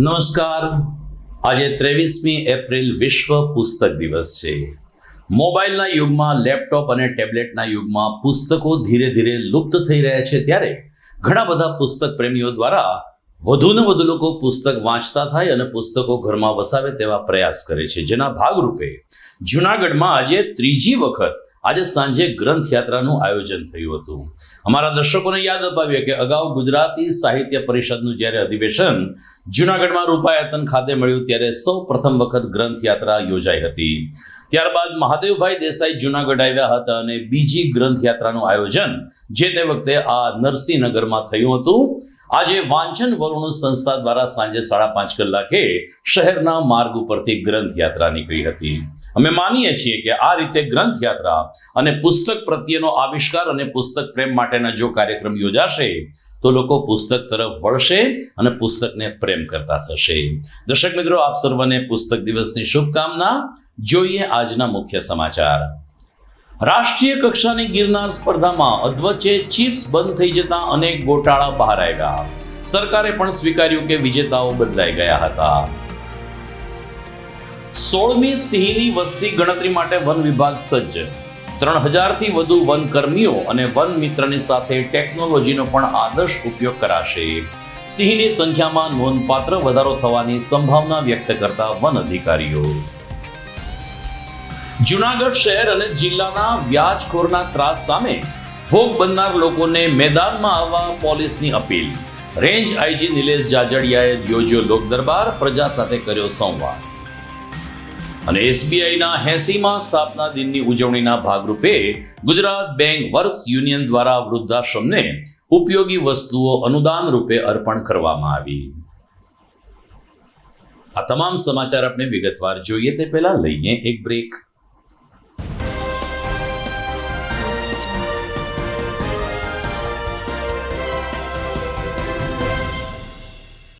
નમસ્કાર. આજે ત્રેવીસમી એપ્રિલ વિશ્વ પુસ્તક દિવસ છે. મોબાઈલના યુગમાં, લેપટોપ અને ટેબ્લેટના યુગમાં પુસ્તકો ધીરે ધીરે લુપ્ત થઈ રહ્યા છે ત્યારે ઘણા બધા પુસ્તક પ્રેમીઓ દ્વારા વધુને વધુ લોકો પુસ્તક વાંચતા થાય અને પુસ્તકો ઘરમાં વસાવે તેવા પ્રયાસ કરે છે. જેના ભાગરૂપે જુનાગઢમાં આજે ત્રીજી વખત આજે સાંજે ગ્રંથ યાત્રાનું આયોજન થયું હતું. અમારા દર્શકોને યાદ અપાવીએ કે અગાઉ ગુજરાતી સાહિત્ય પરિષદનું જ્યારે અધિવેશન જુનાગઢમાં રૂપાયતન ખાતે મળ્યું ત્યારે સૌ પ્રથમ વખત ગ્રંથ યાત્રા યોજાઈ હતી. ત્યારબાદ મહાદેવભાઈ દેસાઈ જુનાગઢ આવ્યા હતા અને બીજી ગ્રંથ યાત્રાનું આયોજન જે તે વખતે આ નરસિંહનગરમાં થયું હતું. આજે વાંચન વરુણ સંસ્થા દ્વારા સાંજે સાડા પાંચ કલાકે શહેરના માર્ગ ઉપરથી ગ્રંથ યાત્રા નીકળી હતી. અમે માનીએ છીએ કે આ રીતે ગ્રંથ યાત્રા અને પુસ્તક પ્રત્યેનો આવિષ્કાર અને પુસ્તક પ્રેમ માટેના જો કાર્યક્રમ યોજાશે, તો લોકો પુસ્તક તરફ વળશે અને પુસ્તકને પ્રેમ કરતા થશે. દર્શક મિત્રો, આપ સર્વને પુસ્તક દિવસની શુભકામના. જોઈએ આજના મુખ્ય સમાચાર. રાષ્ટ્રીય કક્ષાની ગિરનાર સ્પર્ધામાં અધવચ્ચે ચિપ્સ બંધ થઈ જતા અનેક ગોટાળા બહાર આવ્યા. સરકારે પણ સ્વીકાર્યું કે વિજેતાઓ બદલાઈ ગયા હતા. સોળમી સિંહની વસ્તી ગણતરી માટે વન વિભાગ સજ્જ. ત્રણ હજારથી વધુ વન કર્મીઓ અને વન મિત્રની સાથે ટેકનોલોજીનો પણ આદર્શ ઉપયોગ કરાશે. સિંહની સંખ્યામાં નોંધપાત્ર વધારો થવાની સંભાવના વ્યક્ત કરતા વન અધિકારીઓ. જુનાગઢ શહેર અને જિલ્લાના વ્યાજખોરના ત્રાસ સામે ભોગ બનનાર લોકોને મેદાનમાં આવવા પોલીસની અપીલ. રેન્જ આઈજી નિલેશ જાજડિયાએ યોજ્યો લોક દરબાર પ્રજા સાથે કર્યો સંવાદ. અને એસબીઆઈના એસીમાં સ્થાપના દિનની ઉજવણીના ભાગરૂપે ગુજરાત બેંક વર્ક્સ યુનિયન દ્વારા વૃદ્ધાશ્રમને ઉપયોગી વસ્તુઓ અનુદાન રૂપે અર્પણ કરવામાં આવી. આ તમામ સમાચાર આપણે વિગતવાર જોઈએ તે પહેલા લઈએ એક બ્રેક.